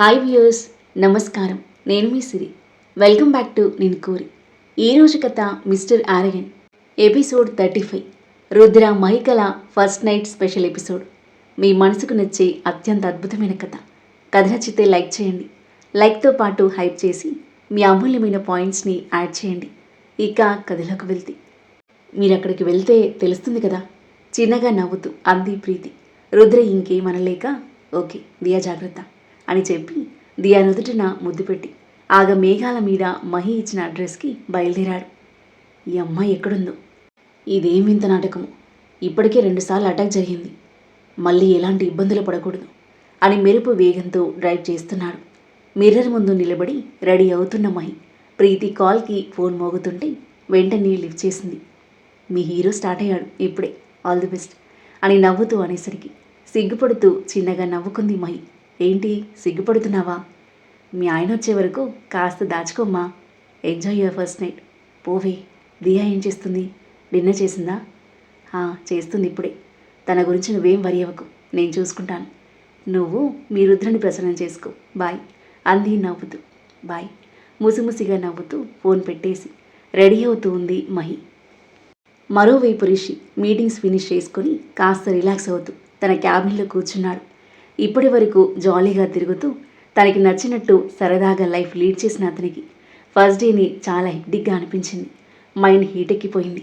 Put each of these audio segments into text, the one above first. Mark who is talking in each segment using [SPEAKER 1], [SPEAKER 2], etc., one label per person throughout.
[SPEAKER 1] Hi viewers నమస్కారం. నేను మీ సిరి. వెల్కమ్ బ్యాక్ టు నేను కోరి ఈరోజు కథ mister arrogant episode thirty five Rudra మహికల first night special episode మీ మనసుకు నచ్చే అత్యంత అద్భుతమైన కథ. కథ నచ్చితే లైక్ చేయండి. లైక్తో పాటు హైప్ చేసి మీ అమూల్యమైన పాయింట్స్ని యాడ్ చేయండి. ఇక కథలోకి వెళ్తే. మీరు అక్కడికి వెళ్తే తెలుస్తుంది కదా? చిన్నగా నవ్వుతూ అంది ప్రీతి. రుద్ర ఇంకేమనలేక ఓకే దియా జాగ్రత్త. అని చెప్పి దియా నుదుటిన ముద్దు పెట్టి ఆగ మేఘాల మీద మహి ఇచ్చిన అడ్రస్కి బయలుదేరాడు. ఈ అమ్మాయి ఎక్కడుందో? ఇదేమింత నాటకము? ఇప్పటికే రెండుసార్లు అటాక్ జరిగింది. మళ్ళీ ఎలాంటి ఇబ్బందులు పడకూడదు అని మెరుపు వేగంతో డ్రైవ్ చేస్తున్నాడు. మిర్రర్ ముందు నిలబడి రెడీ అవుతున్న మహి ప్రీతి కాల్కి ఫోన్ మోగుతుంటే వెంటనే లిఫ్ట్ చేసింది. మీ హీరో స్టార్ట్ అయ్యాడు ఇప్పుడే. ఆల్ ది బెస్ట్ అని నవ్వుతూ అనేసరికి సిగ్గుపడుతూ చిన్నగా నవ్వుకుంది మహి. ఏంటి సిగ్గుపడుతున్నావా? మీ ఆయన వచ్చే వరకు కాస్త దాచుకోమ్మా. ఎంజాయ్ యువర్ ఫస్ట్ నైట్ పోవే దియా ఏం చేస్తుంది? డిన్నర్ చేసిందా? "హా, చేస్తుంది ఇప్పుడే. తన గురించి నువ్వేం వరి అవ్వకు. నేను చూసుకుంటాను. నువ్వు మీ రుద్రుని ప్రసన్నం చేసుకో. బాయ్. అంది నవ్వుతూ. బాయ్. ముసిముసిగా నవ్వుతూ ఫోన్ పెట్టేసి. రెడీ అవుతూ ఉంది మహి. మరోవైపు రిషి మీటింగ్స్ ఫినిష్ చేసుకొని కాస్త రిలాక్స్ అవుతూ తన క్యాబిన్లో కూర్చున్నాడు. ఇప్పటి వరకు జాలీగా తిరుగుతూ తనకి నచ్చినట్టు సరదాగా లైఫ్ లీడ్ చేసిన అతనికి ఫస్ట్ డేని చాలా హెక్టిక్గా అనిపించింది. మైండ్ హీట్ ఎక్కిపోయింది.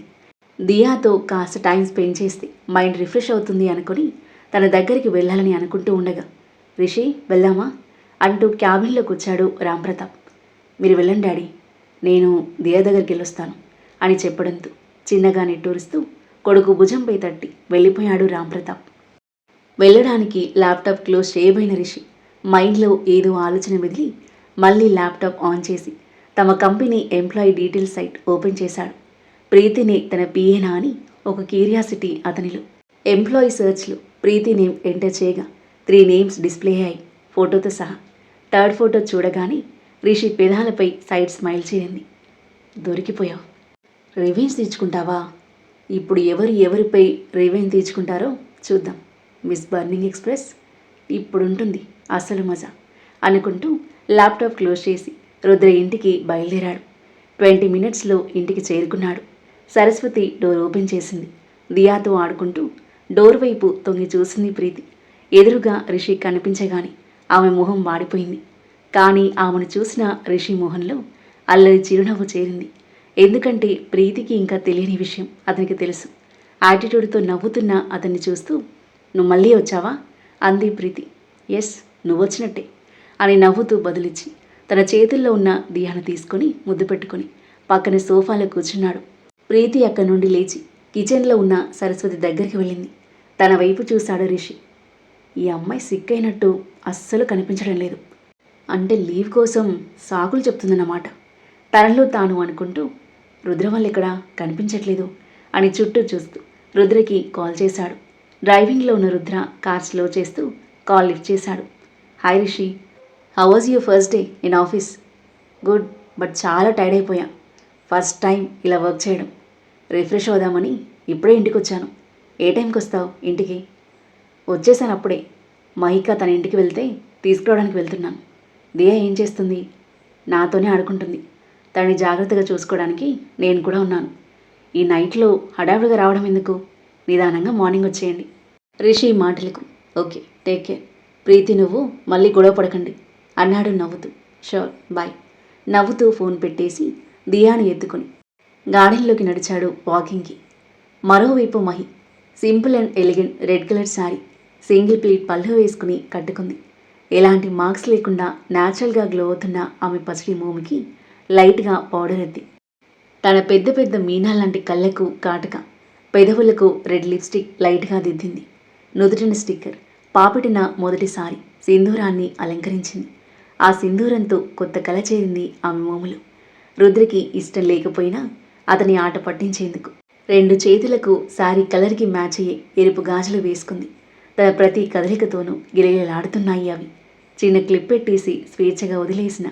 [SPEAKER 1] దియాతో కాస్త టైం స్పెండ్ చేస్తే మైండ్ రిఫ్రెష్ అవుతుంది అనుకుని తన దగ్గరికి వెళ్ళాలని అనుకుంటూ ఉండగా రిషి వెళ్దామా? అంటూ క్యాబిన్లోకి వచ్చాడు రాంప్రతాప్ మీరు వెళ్ళండి డాడీ నేను దియా దగ్గరికి వెళ్ళొస్తాను అని చెప్పడంతో చిన్నగా నిట్టూరుస్తూ కొడుకు భుజంపై తట్టి వెళ్ళిపోయాడు రాంప్రతాప్ వెళ్ళడానికి ల్యాప్టాప్ క్లోజ్ చేయబోయిన రిషి మైండ్లో ఏదో ఆలోచన మెదిలి మళ్ళీ ల్యాప్టాప్ ఆన్ చేసి తమ company employee detail site open చేశాడు. ప్రీతిని తన పిఏనా అని ఒక క్యూరియాసిటీ అతనిలో. ఎంప్లాయీ సెర్చ్లో ప్రీతి నేమ్ ఎంటర్ చేయగా త్రీ నేమ్స్ డిస్ప్లే అయ్యాయి. ఫోటోతో సహా. థర్డ్ ఫోటో చూడగానే రిషి పెదాలపై సైడ్ స్మైల్ చేరింది. దొరికిపోయావు. రివెంజ్ తీర్చుకుంటావా? ఇప్పుడు ఎవరు ఎవరిపై రివెంజ్ తీర్చుకుంటారో చూద్దాం. మిస్ బర్నింగ్ ఎక్స్ప్రెస్ ఇప్పుడుంటుంది. అసలు మజా అనుకుంటూ ల్యాప్టాప్ క్లోజ్ చేసి రుద్ర ఇంటికి బయలుదేరాడు. ట్వంటీ మినిట్స్లో ఇంటికి చేరుకున్నాడు. సరస్వతి డోర్ ఓపెన్ చేసింది. దియాతో ఆడుకుంటూ డోర్ వైపు తొంగి చూసింది ప్రీతి. ఎదురుగా రిషి కనిపించగాని ఆమె మొహం వాడిపోయింది కానీ ఆమెను చూసిన రిషి మొహంలో అల్లరి చిరునవ్వు చేరింది. ఎందుకంటే ప్రీతికి ఇంకా తెలియని విషయం అతనికి తెలుసు. యాటిట్యూడ్తో నవ్వుతున్న అతన్ని చూస్తూ నువ్వు మళ్ళీ వచ్చావా? అంది ప్రీతి. ఎస్ నువ్వు వచ్చినట్టే అని నవ్వుతూ బదులిచ్చి తన చేతుల్లో ఉన్న దియాను తీసుకొని ముద్దు పెట్టుకొని పక్కన సోఫాలో కూర్చున్నాడు. ప్రీతి అక్కడి నుండి లేచి కిచెన్లో ఉన్న సరస్వతి దగ్గరికి వెళ్ళింది. తన వైపు చూశాడు రిషి. ఈ అమ్మాయి సిక్ అయినట్టు అస్సలు కనిపించడం లేదు. అంటే లీవ్ కోసం సాకులు చెప్తుందన్నమాట. తనలో తాను అనుకుంటూ రుద్ర వాళ్ళు ఇక్కడ కనిపించట్లేదు అని చుట్టూ చూస్తూ రుద్రకి కాల్ చేశాడు. డ్రైవింగ్లో ఉన్న రుద్ర కార్ స్లో చేస్తూ కాల్ లిఫ్ట్ చేశాడు. Hi Rishi. How was you first day in office? Good but చాలా టైర్డ్ అయిపోయా. ఫస్ట్ టైం ఇలా వర్క్ చేయడం. రిఫ్రెష్ అవుదామని ఇప్పుడే ఇంటికి వచ్చాను ఏ టైంకి వస్తావు ఇంటికి? వచ్చేసాను అప్పుడే. మహిక తన ఇంటికి వెళ్తే తీసుకురావడానికి వెళ్తున్నాను. దియా ఏం చేస్తుంది? నాతోనే ఆడుకుంటుంది. తనని జాగ్రత్తగా చూసుకోవడానికి నేను కూడా ఉన్నాను. ఈ నైట్లో హడావుడిగా రావడం ఎందుకు? నిదానంగా మార్నింగ్ వచ్చేయండి. రిషి మాటలకు ఓకే టేక్ కేర్ ప్రీతి నువ్వు మళ్ళీ గొడవ పడకండి. అన్నాడు నవ్వుతూ. షూర్ బాయ్ నవ్వుతూ ఫోన్ పెట్టేసి దియాని ఎత్తుకొని గార్డెన్లోకి నడిచాడు వాకింగ్కి మరోవైపు Mahi simple and elegant red colour sari single pleat పళ్ళు వేసుకుని కట్టుకుంది. ఎలాంటి మార్క్స్ లేకుండా న్యాచురల్గా గ్లో అవుతున్న ఆమె పసిడి మోమికి లైట్గా పౌడర్ ఎత్తి. తన పెద్ద పెద్ద మీనా లాంటి కళ్ళకు కాటక పెదవులకు రెడ్ లిప్స్టిక్ లైట్గా దిద్దింది. నుదుటిన స్టిక్కర్ పాపిటిన మొదటిసారి సింధూరాన్ని అలంకరించింది. ఆ సింధూరంతో కొత్త కళ చేరింది ఆమె మోములు. రుద్రకి ఇష్టం లేకపోయినా అతని ఆట పట్టించేందుకు. రెండు చేతులకు శారీ కలర్కి మ్యాచ్ అయ్యే ఎరుపు గాజులు వేసుకుంది. తన ప్రతి కదలికతోనూ గిలగిలాడుతున్నాయి అవి. చిన్న క్లిప్ పెట్టేసి స్వేచ్ఛగా వదిలేసిన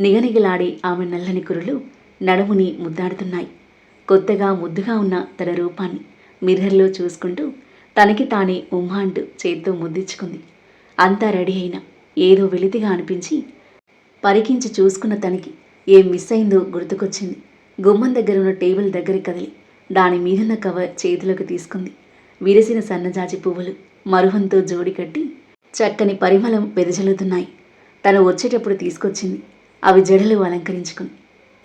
[SPEAKER 1] నిగనిగలాడే ఆమె నల్లని కురులు నడుముని ముద్దాడుతున్నాయి. కొత్తగా ముద్దుగా ఉన్న తన రూపాన్ని మిర్రర్లో చూసుకుంటూ తనకి తానే ఉమ్మ అంటూ చేత్తో ముద్దించుకుంది. అంతా రెడీ అయిన ఏదో వెలితిగా అనిపించి పరికించి చూసుకున్న తనకి ఏం మిస్ అయిందో గుర్తుకొచ్చింది. గుమ్మం దగ్గర ఉన్న టేబుల్ దగ్గర కదిలి దాని మీదున్న కవర్ చేతిలోకి తీసుకుంది. విరిసిన సన్నజాజి పువ్వులు మరుహంతో జోడి కట్టి చక్కని పరిమళం వెదజల్లుతున్నాయి. తను వచ్చేటప్పుడు తీసుకొచ్చింది. అవి జడలు అలంకరించుకుని.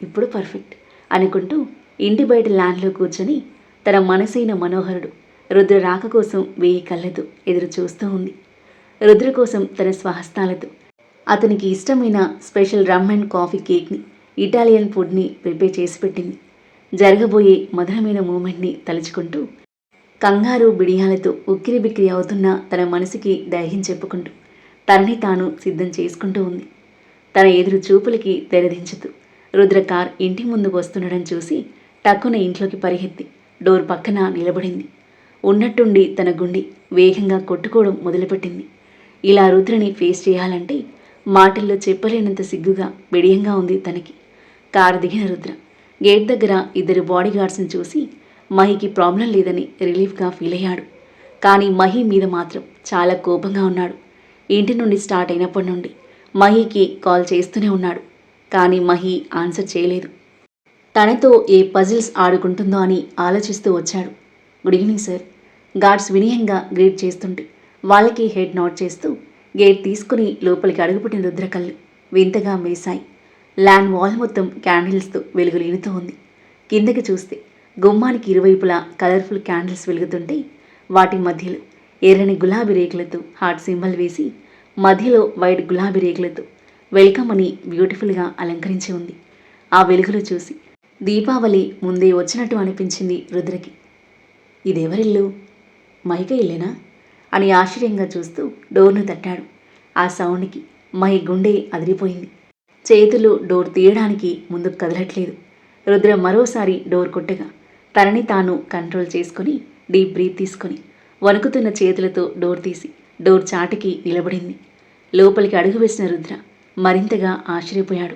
[SPEAKER 1] ఇప్పుడు పర్ఫెక్ట్ అనుకుంటూ ఇంటి బయట ల్యాండ్లో కూర్చొని తన మనసైన మనోహరుడు రుద్ర రాక కోసం వేయి కళ్ళతో ఎదురు చూస్తూ ఉంది. రుద్ర కోసం తన స్వహస్తాలతో అతనికి ఇష్టమైన స్పెషల్ రమ్ అండ్ కాఫీ కేక్ని ఇటాలియన్ ఫుడ్ని ప్రిపేర్ చేసి పెట్టింది. జరగబోయే మధురమైన మూమెంట్ని తలుచుకుంటూ కంగారు బిడియాలతో ఉక్కిరి బిక్కిరి అవుతున్న తన మనసుకి ధైర్యం చెప్పుకుంటూ తనని తాను సిద్ధం చేసుకుంటూ ఉంది. తన ఎదురు చూపులకి తెరదించుతూ రుద్ర కార్ ఇంటి ముందుకు వస్తుండడం చూసి టక్కున ఇంట్లోకి పరిగెత్తి డోర్ పక్కన నిలబడింది. ఉన్నట్టుండి తన గుండె వేగంగా కొట్టుకోవడం మొదలుపెట్టింది. ఇలా రుద్రని ఫేస్ చేయాలంటే మాటల్లో చెప్పలేనంత సిగ్గుగా బిడియంగా ఉంది తనకి. కారు దిగిన రుద్ర. గేట్ దగ్గర ఇద్దరు బాడీ గార్డ్స్ని చూసి మహికి ప్రాబ్లం లేదని రిలీఫ్గా ఫీల్ అయ్యాడు. కానీ మహి మీద మాత్రం చాలా కోపంగా ఉన్నాడు. ఇంటి నుండి స్టార్ట్ అయినప్పటి నుండి మహికి కాల్ చేస్తూనే ఉన్నాడు. కానీ మహి ఆన్సర్ చేయలేదు. తనతో ఏ పజిల్స్ ఆడుకుంటుందో అని ఆలోచిస్తూ వచ్చాడు. Good evening sir. గార్డ్స్ వినయంగా గ్రీట్ చేస్తుంటే వాళ్ళకి హెడ్ నోట్ చేస్తూ గేట్ తీసుకుని లోపలికి అడుగుపెట్టిన రుద్రకళ్ళు వింతగా మేసాయి ల్యాండ్ వాల్ మొత్తం క్యాండిల్స్తో వెలుగు ఈనుతూ ఉంది. కిందకి చూస్తే గుమ్మానికి ఇరువైపులా కలర్ఫుల్ క్యాండిల్స్ వెలుగుతుంటే వాటి మధ్యలో ఎర్రని గులాబీ రేకులతో హార్ట్ సింబల్ వేసి మధ్యలో వైట్ గులాబీ రేకులతో వెల్కమ్ అని బ్యూటిఫుల్గా అలంకరించి ఉంది. ఆ వెలుగులు చూసి దీపావళి ముందే వచ్చినట్టు అనిపించింది రుద్రకి. ఇదెవరిల్లు? మైక ఇల్లేనా? అని ఆశ్చర్యంగా చూస్తూ డోర్ను తట్టాడు. ఆ సౌండ్కి మై గుండె అదిరిపోయింది. చేతులు డోర్ తీయడానికి ముందుకు కదలట్లేదు. రుద్ర మరోసారి డోర్ కొట్టగా తనని తాను కంట్రోల్ చేసుకుని డీప్ బ్రీత్ తీసుకొని వణుకుతున్న చేతులతో డోర్ తీసి డోర్ చాటికి నిలబడింది. లోపలికి అడుగు వేసిన రుద్ర మరింతగా ఆశ్చర్యపోయాడు.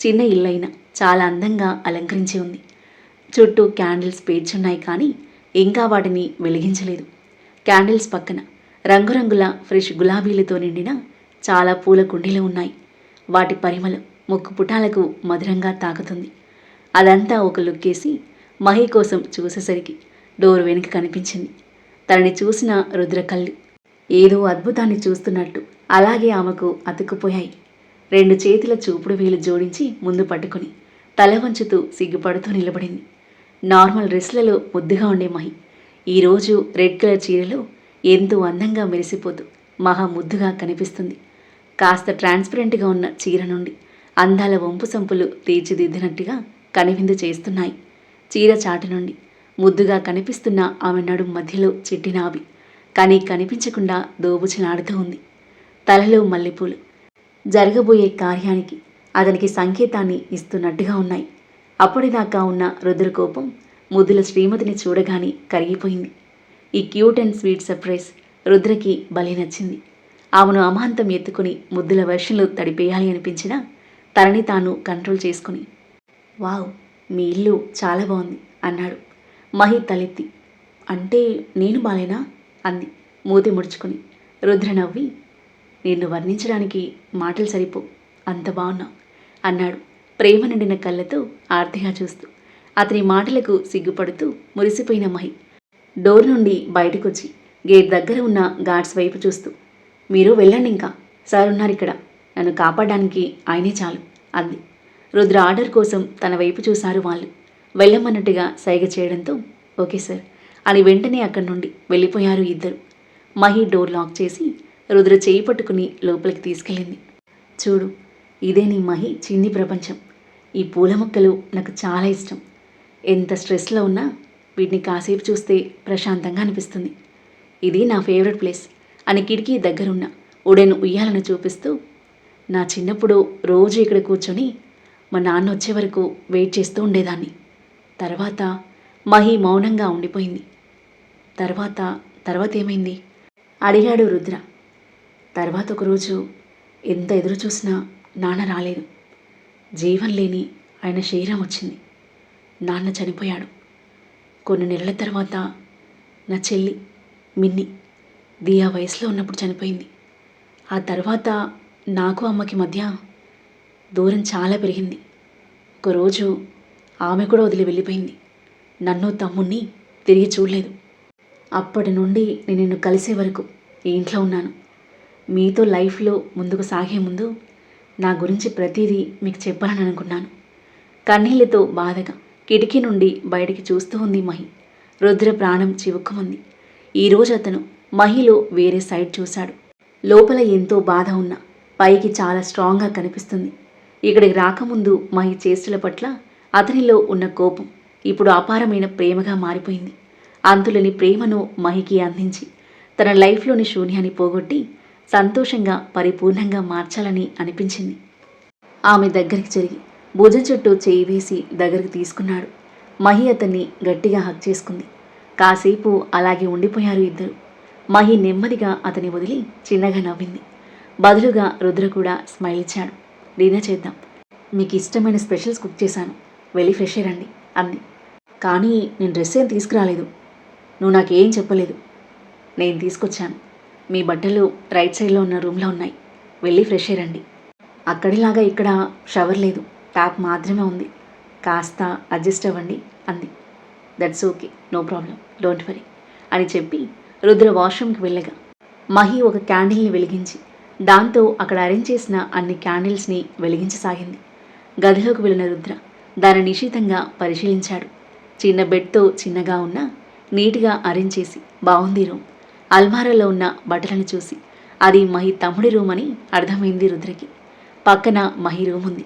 [SPEAKER 1] చిన్న ఇల్లైన చాలా అందంగా అలంకరించి ఉంది. చుట్టూ క్యాండిల్స్ పేర్చున్నాయి కానీ ఇంకా వాటిని వెలిగించలేదు. క్యాండిల్స్ పక్కన రంగురంగుల ఫ్రెష్ గులాబీలతో నిండిన చాలా పూల కుండీలు ఉన్నాయి. వాటి పరిమళం ముక్కు పుటాలకు మధురంగా తాకుతుంది. అదంతా ఒక లుక్కేసి మహి కోసం చూసేసరికి డోర్ వెనుక కనిపించింది. తనని చూసిన రుద్రకళ్ళు ఏదో అద్భుతాన్ని చూస్తున్నట్టు అలాగే ఆమెకు అతుక్కుపోయాయి. రెండు చేతుల చూపుడు వేలు జోడించి ముందు పట్టుకొని తల వంచుతూ సిగ్గుపడుతూ నిలబడింది. నార్మల్ డ్రెస్లలో ముద్దుగా ఉండే మహి. ఈరోజు రెడ్ కలర్ చీరలో ఎంతో అందంగా మెరిసిపోతూ మహా ముద్దుగా కనిపిస్తుంది. కాస్త ట్రాన్స్పరెంట్గా ఉన్న చీర నుండి అందాల వంపు సంపులు తీర్చిదిద్దినట్టుగా కనివిందు చేస్తున్నాయి. చీర చాటు నుండి ముద్దుగా కనిపిస్తున్న ఆమె నడుం మధ్యలో చిట్టినాబి కానీ కనిపించకుండా దోబుచలాడుతూ ఉంది. తలలో మల్లెపూలు. జరగబోయే కార్యానికి అతనికి సంకేతాన్ని ఇస్తున్నట్టుగా ఉన్నాయి. అప్పటిదాకా ఉన్న రుద్రకోపం ముద్దుల శ్రీమతిని చూడగానే కరిగిపోయింది. ఈ క్యూట్ అండ్ స్వీట్ సర్ప్రైజ్ రుద్రకి బలి నచ్చింది. ఆమెను అమాంతం ఎత్తుకుని ముద్దుల వర్షంలో తడిపేయాలి అనిపించినా తనని తాను కంట్రోల్ చేసుకుని వావ్ మీ ఇల్లు చాలా బాగుంది అన్నాడు. మహి తలెత్తి అంటే నేను బాలేనా? అంది మూతి ముడుచుకుని. రుద్ర నవ్వి నిన్ను వర్ణించడానికి మాటలు సరిపో అంత బాగున్నావు అన్నాడు. ప్రేమ నిండిన కళ్ళతో ఆర్తిగా చూస్తూ అతని మాటలకు సిగ్గుపడుతూ మురిసిపోయిన మహి డోర్ నుండి బయటకొచ్చి గేట్ దగ్గర ఉన్న గార్డ్స్ వైపు చూస్తూ మీరు వెళ్ళండి ఇంకా. సార్ ఉన్నారు ఇక్కడ. నన్ను కాపాడడానికి ఆయనే చాలు అంది. రుద్ర ఆర్డర్ కోసం తన వైపు చూశారు వాళ్ళు. వెళ్ళమన్నట్టుగా సైగ చేయడంతో ఓకే సార్ అని వెంటనే అక్కడి నుండి వెళ్ళిపోయారు ఇద్దరు. మహి డోర్ లాక్ చేసి రుద్ర చేయి పట్టుకుని లోపలికి తీసుకెళ్ళింది. చూడు ఇదే నీ మహి చిన్ని ప్రపంచం. ఈ పూల మొక్కలు నాకు చాలా ఇష్టం. ఎంత స్ట్రెస్లో ఉన్నా వీటిని కాసేపు చూస్తే ప్రశాంతంగా అనిపిస్తుంది. ఇది నా ఫేవరెట్ ప్లేస్. అని కిటికీ దగ్గరున్న ఉడెను ఉయ్యాలను చూపిస్తూ నా చిన్నప్పుడు రోజు ఇక్కడ కూర్చొని మా నాన్న వచ్చే వరకు వెయిట్ చేస్తూ ఉండేదాన్ని. తర్వాత మహి మౌనంగా ఉండిపోయింది. తర్వాత తర్వాత ఏమైంది? అడిగాడు రుద్ర. తర్వాత ఒకరోజు ఎంత ఎదురు చూసినా నాన్న రాలేదు. జీవం లేని ఆయన శరీరం వచ్చింది. నాన్న చనిపోయాడు. కొన్ని నెలల తర్వాత నా చెల్లి మిన్ని దియా వయసులో ఉన్నప్పుడు చనిపోయింది. ఆ తర్వాత నాకు అమ్మకి మధ్య దూరం చాలా పెరిగింది. ఒకరోజు ఆమె కూడా వదిలి వెళ్ళిపోయింది. నన్ను తమ్ముణ్ణి తిరిగి చూడలేదు. అప్పటి నుండి నేను నిన్ను కలిసే వరకు ఈ ఇంట్లో ఉన్నాను. మీతో లైఫ్లో ముందుకు సాగే ముందు నా గురించి ప్రతిదీ మీకు చెప్పాలని అనుకున్నాను. కన్నీళ్ళతో బాధగా కిటికీ నుండి బయటికి చూస్తూ ఉంది మహి. రుద్ర ప్రాణం చివుక్కుమంది. ఈరోజు అతను మహిలో వేరే సైడ్ చూశాడు. లోపల ఎంతో బాధ ఉన్నా పైకి చాలా స్ట్రాంగ్గా కనిపిస్తుంది. ఇక్కడికి రాకముందు మహి చేష్టల పట్ల అతనిలో ఉన్న కోపం ఇప్పుడు అపారమైన ప్రేమగా మారిపోయింది. అంతులని ప్రేమను మహికి అందించి తన లైఫ్లోని శూన్యాన్ని పోగొట్టి సంతోషంగా పరిపూర్ణంగా మార్చాలని అనిపించింది. ఆమె దగ్గరికి జరిగి భుజం చుట్టూ చేయి వేసి దగ్గరికి తీసుకున్నాడు. మహి అతన్ని గట్టిగా హక్ చేసుకుంది. కాసేపు అలాగే ఉండిపోయారు ఇద్దరు. మహి నెమ్మదిగా అతని వదిలి చిన్నగా నవ్వింది. బదులుగా రుద్ర కూడా స్మైల్ ఇచ్చాడు. డిన్నర్ చేద్దాం. మీకు ఇష్టమైన స్పెషల్స్ కుక్ చేశాను. వెళ్ళి ఫ్రెష్ అయ్యండి అంది. కానీ నేను డ్రెస్ ఏం తీసుకురాలేదు. నువ్వు నాకేం చెప్పలేదు. నేను తీసుకొచ్చాను. మీ బట్టలు రైట్ సైడ్లో ఉన్న రూమ్లో ఉన్నాయి. వెళ్ళి ఫ్రెష్ అయ్యండి అక్కడిలాగా ఇక్కడ షవర్ లేదు. ట్యాప్ మాత్రమే ఉంది. కాస్త అడ్జస్ట్ అవ్వండి అంది. That's okay no problem don't worry అని చెప్పి రుద్ర వాష్రూమ్కి వెళ్ళగా. మహి ఒక క్యాండిల్ని వెలిగించి దాంతో అక్కడ అరేంజ్ చేసిన అన్ని క్యాండిల్స్ని వెలిగించసాగింది. గదిలోకి వెళ్ళిన రుద్ర దాని నిశితంగా పరిశీలించాడు. చిన్న బెడ్తో చిన్నగా ఉన్న నీట్గా అరేంజ్ చేసి బాగుంది రూమ్ అల్మారాలో ఉన్న బట్టలను చూసి అది మహి తమ్ముడి రూమ్ అని అర్థమైంది రుద్రకి. పక్కన మహి రూమ్ ఉంది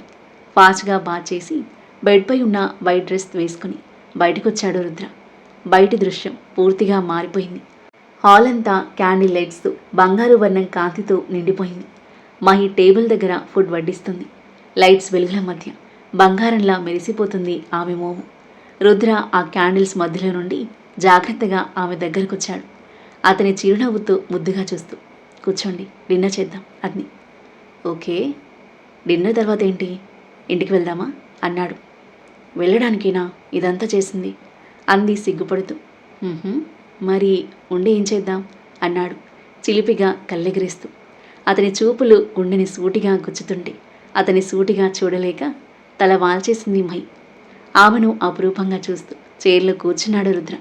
[SPEAKER 1] ఫాస్ట్గా బాత్ చేసి బెడ్పై ఉన్న వైట్ డ్రెస్ వేసుకుని బయటకొచ్చాడు రుద్ర. బయటి దృశ్యం పూర్తిగా మారిపోయింది. హాల్ అంతా క్యాండిల్ లైట్స్తో బంగారు వర్ణం కాంతితో నిండిపోయింది. మహి టేబుల్ దగ్గర ఫుడ్ వడ్డిస్తుంది. లైట్స్ వెలుగుల మధ్య బంగారంలా మెరిసిపోతుంది ఆమె మోము. రుద్ర ఆ క్యాండిల్స్ మధ్యలో నుండి జాగ్రత్తగా ఆమె దగ్గరకొచ్చాడు. అతని చిరునవ్వుతో ముద్దుగా చూస్తూ కూర్చోండి డిన్నర్ చేద్దాం అగ్ని. ఓకే డిన్నర్ తర్వాత ఏంటి? ఇంటికి వెళ్దామా? అన్నాడు. వెళ్ళడానికేనా? ఇదంతా చేసింది. అంది సిగ్గుపడుతూ. మరి ఉండి ఏం చేద్దాం? అన్నాడు చిలిపిగా కళ్ళెగిరిస్తూ. అతని చూపులు గుండెని సూటిగా గుచ్చుతుంటే అతని సూటిగా చూడలేక తల వాల్చేసింది మై ఆమెను అపురూపంగా చూస్తూ చైర్లో కూర్చున్నాడు రుద్ర.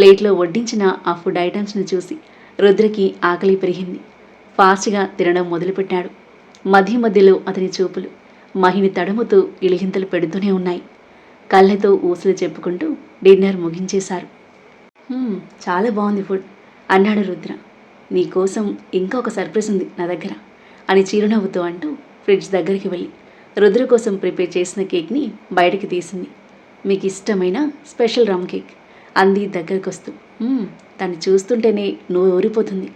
[SPEAKER 1] ప్లేట్లో వడ్డించిన ఆ ఫుడ్ ఐటమ్స్ని చూసి రుద్రకి ఆకలి పెరిగింది. ఫాస్ట్గా తినడం మొదలుపెట్టాడు. మధ్య మధ్యలో అతని చూపులు మహిని తడుముతూ ఇలిగింతలు పెడుతూనే ఉన్నాయి. కళ్ళతో ఊసలు చెప్పుకుంటూ డిన్నర్ ముగించేశారు. చాలా బాగుంది ఫుడ్ అన్నాడు రుద్ర. నీకోసం ఇంకొక సర్ప్రైజ్ ఉంది నా దగ్గర అని చిరునవ్వుతో అంటూ ఫ్రిడ్జ్ దగ్గరికి వెళ్ళి రుద్ర కోసం ప్రిపేర్ చేసిన కేక్ని బయటికి తీసింది. మీకు ఇష్టమైన స్పెషల్ రమ్ కేక్ అంది దగ్గరికి వస్తూ తను చూస్తుంటేనే నువ్వు ఊరిపోతుంది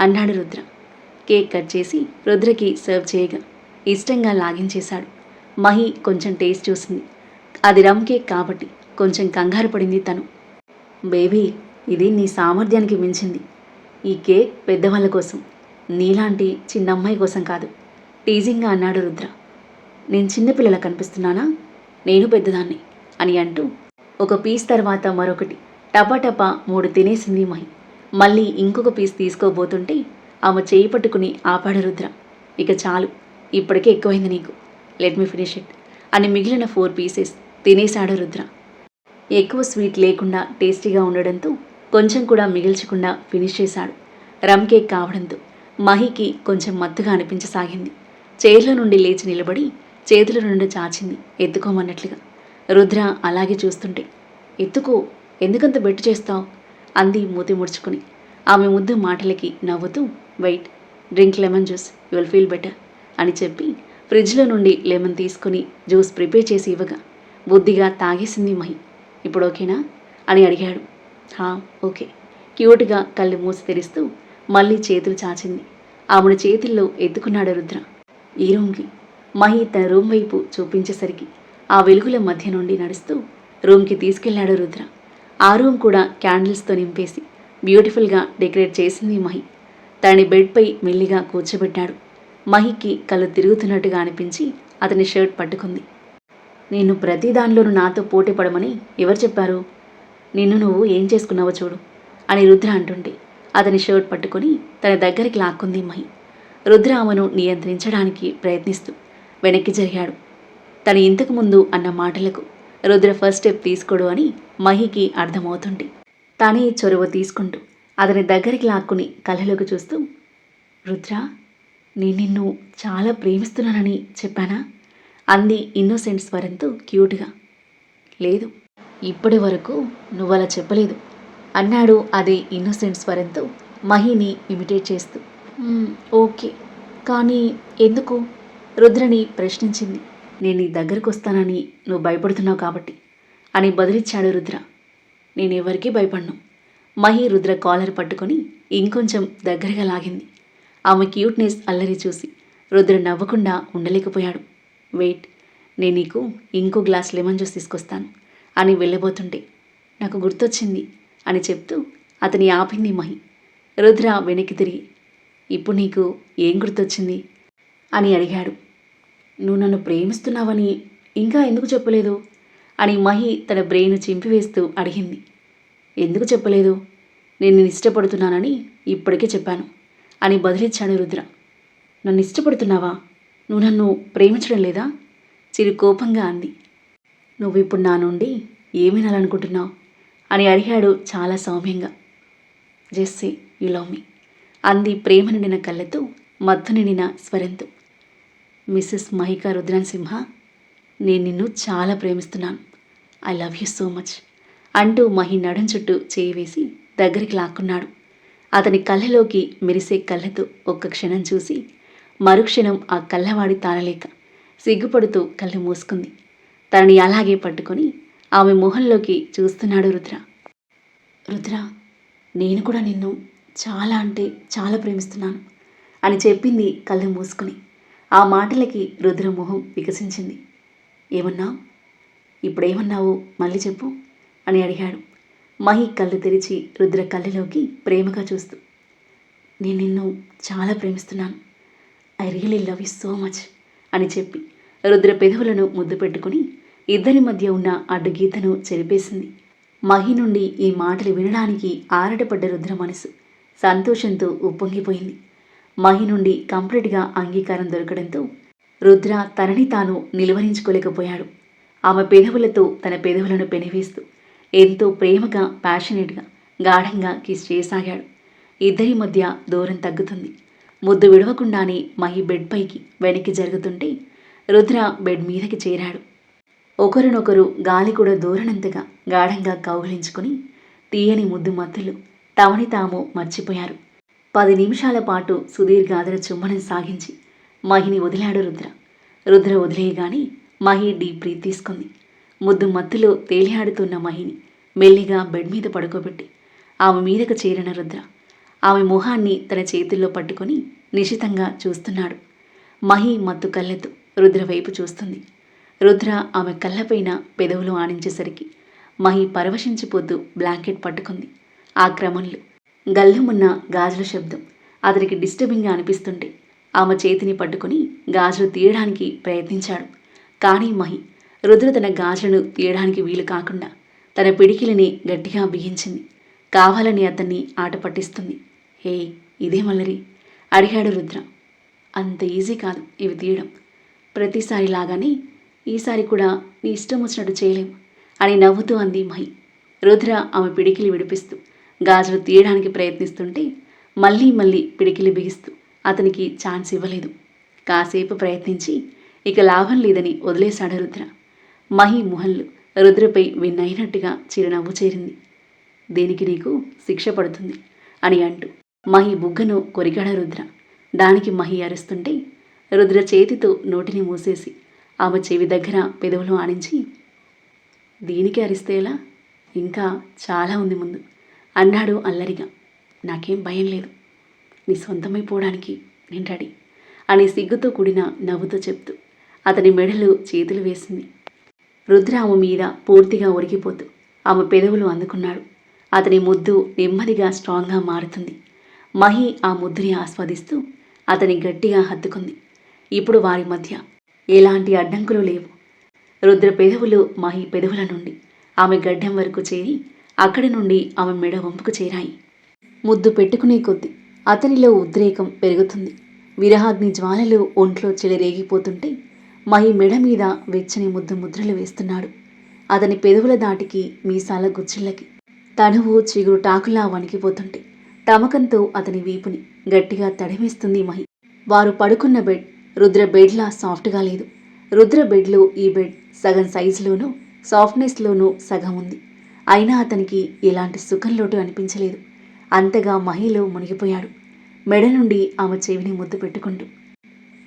[SPEAKER 1] అన్నాడు రుద్ర. కేక్ కట్ చేసి రుద్రకి సర్వ్ చేయగా ఇష్టంగా లాగించేశాడు. మహి కొంచెం టేస్ట్ చూసింది. అది రమ్ కేక్ కాబట్టి కొంచెం కంగారు పడింది తను. బేబీ ఇది నీ సామర్థ్యానికి మించింది. ఈ కేక్ పెద్దవాళ్ళ కోసం నీలాంటి చిన్న అమ్మాయి కోసం కాదు టీజింగ్గా అన్నాడు రుద్ర. నేను చిన్నపిల్లల కనిపిస్తున్నానా? నేను పెద్దదాన్ని అని అంటూ ఒక పీస్ తర్వాత మరొకటి. టపాటపా మూడు తినేసింది మహి. మళ్ళీ ఇంకొక పీస్ తీసుకోబోతుంటే ఆమె చేయి పట్టుకుని ఆపాడు రుద్ర. ఇక చాలు. ఇప్పటికే ఎక్కువైంది నీకు. లెట్ మీ ఫినిష్ ఇట్ అని మిగిలిన ఫోర్ పీసెస్ తినేశాడు రుద్ర. ఎక్కువ స్వీట్ లేకుండా టేస్టీగా ఉండడంతో కొంచెం కూడా మిగిల్చకుండా ఫినిష్ చేశాడు. రమ్ కేక్ కావడంతో మహికి కొంచెం మత్తుగా అనిపించసాగింది. చైర్లో నుండి లేచి నిలబడి చేతుల నుండి చాచింది. ఎత్తుకోమన్నట్లుగా. రుద్ర అలాగే చూస్తుంటే ఎత్తుకో ఎందుకంత బెట్టు చేస్తావు? అంది మూతి ముడుచుకుని. ఆమె ముద్దు మాటలకి నవ్వుతూ wait drink lemon juice you will feel better అని చెప్పి ఫ్రిడ్జ్లో నుండి లెమన్ తీసుకుని జ్యూస్ ప్రిపేర్ చేసి ఇవ్వగా బుద్ధిగా తాగేసింది మహి. ఇప్పుడు ఓకేనా? అని అడిగాడు. హా ఓకే. క్యూట్గా కళ్ళు మూసి తెరిస్తూ మళ్ళీ చేతులు చాచింది. ఆమెను చేతుల్లో ఎత్తుకున్నాడు రుద్ర. ఈ రూమ్కి మహి తన రూమ్ వైపు చూపించేసరికి ఆ వెలుగుల మధ్య నుండి నడుస్తూ రూమ్కి తీసుకెళ్ళాడు రుద్ర. ఆ రూమ్ కూడా క్యాండిల్స్తో నింపేసి బ్యూటిఫుల్గా డెకరేట్ చేసింది మహి. తనని బెడ్పై మెల్లిగా కూర్చోబెట్టాడు. మహికి కళ్ళు తిరుగుతున్నట్టుగా అనిపించి అతని షర్ట్ పట్టుకుంది. నేను ప్రతి దానిలోనూ నాతో పోటీ పడమని ఎవరు చెప్పారు? నిన్ను నువ్వు ఏం చేసుకున్నావో చూడు అని రుద్ర అంటుంటే అతని షర్ట్ పట్టుకొని తన దగ్గరికి లాక్కుంది మహి. రుద్ర ఆమెను నియంత్రించడానికి ప్రయత్నిస్తూ వెనక్కి జరిగాడు. తను ఇంతకు ముందు అన్న మాటలకు రుద్ర ఫస్ట్ స్టెప్ తీసుకోడు అని మహికి అర్థమవుతుంది తానే చొరవ తీసుకుంటూ అతని దగ్గరికి లాక్కుని కళ్ళలోకి చూస్తూ రుద్ర నేను నిన్ను చాలా ప్రేమిస్తున్నానని చెప్పానా? అంది ఇన్నోసెంట్ స్వరంతో క్యూట్గా లేదు ఇప్పటి వరకు నువ్వలా అలా చెప్పలేదు అన్నాడు అదే ఇన్నోసెంట్ స్వరంతో మహిని ఇమిటేట్ చేస్తూ. ఓకే కానీ ఎందుకు? రుద్రని ప్రశ్నించింది. నేను నీ దగ్గరకు వస్తానని నువ్వు భయపడుతున్నావు కాబట్టి అని బదిలిచ్చాడు రుద్ర. నేనెవరికీ భయపడ్ను. మహి రుద్ర కాలర్ పట్టుకొని ఇంకొంచెం దగ్గరగా లాగింది. ఆమె క్యూట్నెస్ అల్లరి చూసి రుద్ర నవ్వకుండా ఉండలేకపోయాడు. వెయిట్ నేను నీకు ఇంకో గ్లాస్ లెమన్ జ్యూస్ తీసుకొస్తాను అని వెళ్ళబోతుంటే నాకు గుర్తొచ్చింది అని చెప్తూ అతని ఆపింది మహి. రుద్ర వెనక్కి తిరిగి ఇప్పుడు నీకు ఏం గుర్తొచ్చింది? అని అడిగాడు. నువ్వు నన్ను ప్రేమిస్తున్నావని ఇంకా ఎందుకు చెప్పలేదు? అని మహి తన బ్రెయిన్ చింపివేస్తూ అడిగింది. ఎందుకు చెప్పలేదు? నేను నిన్ను ఇష్టపడుతున్నానని ఇప్పటికే చెప్పాను అని బదిలిచ్చాడు రుద్ర. నన్ను ఇష్టపడుతున్నావా? నువ్వు నన్ను ప్రేమించడం లేదా? చిరు కోపంగా అంది. నువ్వు ఇప్పుడు నా నుండి ఏమి అని అడిగాడు చాలా సౌమ్యంగా. జెస్సే యు లవ్ మీ అంది ప్రేమ నిండిన కళ్ళతో మత్తు నిండిన స్వరంతో. మిస్సెస్ మహికా రుద్రన్ సింహ నేను నిన్ను చాలా ప్రేమిస్తున్నాను. I love you so much అంటూ మహి నడుం చుట్టూ చేయి వేసి దగ్గరికి లాక్కున్నాడు. అతని కళ్ళలోకి మెరిసే కళ్ళతో ఒక్క క్షణం చూసి మరుక్షణం ఆ కళ్ళవాడి తాళలేక సిగ్గుపడుతూ కళ్ళు మూసుకుంది. తనని అలాగే పట్టుకొని ఆమె మొహంలోకి చూస్తున్నాడు రుద్ర. రుద్ర నేను కూడా నిన్ను చాలా అంటే చాలా ప్రేమిస్తున్నాను అని చెప్పింది కళ్ళు మూసుకుని. ఆ మాటలకి రుద్రమోహం వికసించింది. ఏమన్నావు ఇప్పుడేమన్నావు? మళ్ళీ చెప్పు అని అడిగాడు. మహి కళ్ళు తెరిచి రుద్ర కళ్ళలోకి ప్రేమగా చూస్తూ. నేను నిన్ను చాలా ప్రేమిస్తున్నాను. I really love you so much అని చెప్పి రుద్ర పెదవులను ముద్దు పెట్టుకుని ఇద్దరి మధ్య ఉన్న అడ్డుగీతను చెరిపేసింది. మహి నుండి ఈ మాటలు వినడానికి ఆరటపడ్డ రుద్ర మనసు సంతోషంతో ఉప్పొంగిపోయింది. మహి నుండి కంప్లీట్గా అంగీకారం దొరకడంతో రుద్ర తనని తాను నిలువరించుకోలేకపోయాడు. ఆమె పెదవులతో తన పెదవులను పెనివేస్తూ ఎంతో ప్రేమగా ప్యాషనేట్గా గాఢంగా కిస్ చేయసాగాడు. ఇద్దరి మధ్య దూరం తగ్గుతుంది. ముద్దు విడవకుండానే మహి బెడ్ పైకి వెనక్కి జరుగుతుంటే రుద్ర బెడ్ మీదకి చేరాడు. ఒకరినొకరు గాలి కూడా దూరనంతగా గాఢంగా కౌగిలించుకుని తీయని ముద్దు మత్తులు తమని తాము మర్చిపోయారు. పది నిమిషాల పాటు సుదీర్ఘాదర చుమ్మనం సాగించి మహిని వదిలాడు రుద్ర. రుద్ర వదిలేయగానే మహి డీప్ బ్రీత్ తీసుకుంది. ముద్దు మత్తులో తేలియాడుతున్న మహిని మెల్లిగా బెడ్ మీద పడుకోబెట్టి ఆమె మీదకు చేరిన రుద్ర. ఆమె మొహాన్ని తన చేతుల్లో పట్టుకొని నిశితంగా చూస్తున్నాడు. మహి మత్తు కళ్ళెత్తు రుద్ర వైపు చూస్తుంది. రుద్ర ఆమె కళ్ళపైన పెదవులు ఆణించేసరికి మహి పరవశించిపోతూ బ్లాంకెట్ పట్టుకుంది. ఆ క్రమంలో గల్లుమున్న గాజుల శబ్దం. అతనికి డిస్టర్బింగ్గా అనిపిస్తుంటే ఆమె చేతిని పట్టుకుని గాజులు తీయడానికి ప్రయత్నించాడు. కానీ మహి రుద్ర తన గాజులను తీయడానికి వీలు కాకుండా తన పిడికిలిని గట్టిగా బిగించింది. కావాలని అతన్ని ఆట పట్టిస్తుంది. హే ఇదే మల్లరి అడిగాడు రుద్ర. అంత ఈజీ కాదు ఇవి తీయడం. ప్రతిసారి లాగానే ఈసారి కూడా నీ ఇష్టం వచ్చినట్టు చేయలేం అని నవ్వుతూ అంది మహి. రుద్ర ఆమె పిడికిలి విడిపిస్తూ గాజులు తీయడానికి ప్రయత్నిస్తుంటే మళ్ళీ మళ్ళీ పిడికిలి బిగిస్తూ అతనికి ఛాన్స్ ఇవ్వలేదు. కాసేపు ప్రయత్నించి ఇక లాభం లేదని వదిలేశాడు రుద్ర. మహి మొహల్లు రుద్రపై విన్నైనట్టుగా చిరునవ్వు చేరింది. దీనికి నీకు శిక్ష పడుతుంది? అని అంటూ మహి బుగ్గను కొరిగాడు రుద్ర. దానికి మహి అరుస్తుంటే రుద్ర చేతితో నోటిని మూసేసి ఆమె చెవి దగ్గర పెదవులు ఆనించి దీనికి అరిస్తేలా ఇంకా చాలా ఉంది ముందు. అన్నాడు అల్లరిగా. నాకేం భయం లేదు. నీ సొంతమైపోవడానికి నేను రెడీ అని సిగ్గుతో కూడిన నవ్వుతో చెప్తూ అతని మెడలో చేతులు వేసింది. రుద్ర ఆమె మీద పూర్తిగా ఉరిగిపోతూ ఆమె పెదవులు అందుకున్నాడు. అతని ముద్దు నెమ్మదిగా స్ట్రాంగ్గా మారుతుంది. మహి ఆ ముద్దుని ఆస్వాదిస్తూ అతని గట్టిగా హత్తుకుంది. ఇప్పుడు వారి మధ్య ఎలాంటి అడ్డంకులు లేవు. రుద్ర పెదవులు మహి పెదవుల నుండి ఆమె గడ్డం వరకు చేరి అక్కడి నుండి ఆమె మెడ వంపుకు చేరాయి. ముద్దు పెట్టుకునే కొద్దీ అతనిలో ఉద్రేకం పెరుగుతుంది. విరహాగ్ని జ్వాలలు ఒంట్లో చెలరేగిపోతుంటే మహి మెడ మీద వెచ్చని ముద్దు ముద్రలు వేస్తున్నాడు. అతని పెదవుల దాటికి మీసాల గుచ్చిళ్ళకి తనువు చిగురు టాకులా వణికిపోతుంటే తమకంతో అతని వీపుని గట్టిగా తడిమేస్తుంది మహి. వారు పడుకున్న బెడ్ రుద్ర బెడ్లా సాఫ్ట్గా లేదు. రుద్ర బెడ్లో ఈ బెడ్ సగం సైజులోనూ సాఫ్ట్నెస్లోనూ సగం ఉంది. అయినా అతనికి ఎలాంటి సుఖం లోటు అనిపించలేదు. అంతగా మహిలో మునిగిపోయాడు. మెడ నుండి ఆమె చెవిని ముద్దు పెట్టుకుంటూ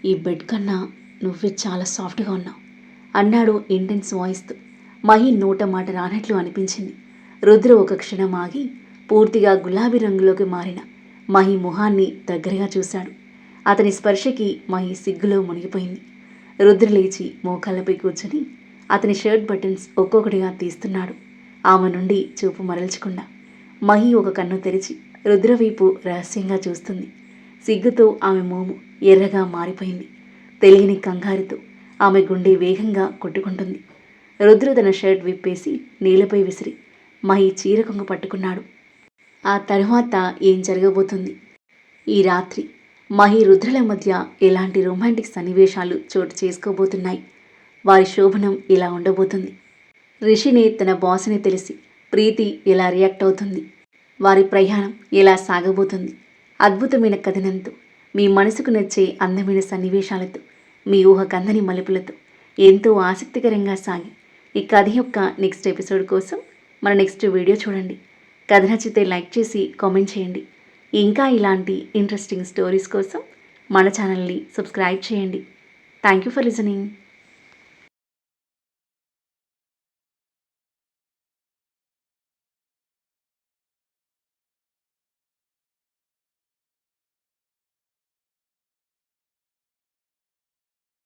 [SPEAKER 1] ఈ బెడ్ కన్నా నువ్వే చాలా సాఫ్ట్గా ఉన్నావు అన్నాడు ఇంటెన్స్ వాయిస్తో మహి నోట మాట రానట్లు అనిపించింది. రుద్ర ఒక క్షణం ఆగి పూర్తిగా గులాబీ రంగులోకి మారిన మహి మొహాన్ని దగ్గరగా చూశాడు. అతని స్పర్శకి మహి సిగ్గులో మునిగిపోయింది. రుద్ర లేచి మోకాళ్ళపై కూర్చొని అతని షర్ట్ బటన్స్ ఒక్కొక్కటిగా తీస్తున్నాడు. ఆమె నుండి చూపు మరల్చకుండా మహి ఒక కన్ను తెరిచి రుద్రవైపు రహస్యంగా చూస్తుంది. సిగ్గుతో ఆమె మోము ఎర్రగా మారిపోయింది. తెలియని కంగారుతో ఆమె గుండె వేగంగా కొట్టుకుంటుంది. రుద్ర తన షర్ట్ విప్పేసి నీళ్ళపై విసిరి మహి చీరకొంగ పట్టుకున్నాడు. ఆ తర్వాత ఏం జరగబోతుంది? ఈ రాత్రి మహి రుద్రల మధ్య ఎలాంటి రొమాంటిక్ సన్నివేశాలు చోటు చేసుకోబోతున్నాయి? వారి శోభనం ఇలా ఉండబోతుంది? రిషిని తన బాస్ని తెలిసి ప్రీతి ఎలా రియాక్ట్ అవుతుంది. వారి ప్రయాణం ఎలా సాగబోతుంది. అద్భుతమైన కథనంతో మీ మనసుకు నచ్చే అందమైన సన్నివేశాలతో మీ ఊహకందని మలుపులతో ఎంతో ఆసక్తికరంగా సాగి ఈ కథ యొక్క నెక్స్ట్ ఎపిసోడ్ కోసం మన నెక్స్ట్ వీడియో చూడండి. కథ నచ్చితే లైక్ చేసి కామెంట్ చేయండి. ఇంకా ఇలాంటి ఇంట్రెస్టింగ్ స్టోరీస్ కోసం మన ఛానల్ని సబ్స్క్రైబ్ చేయండి. Thank you for listening.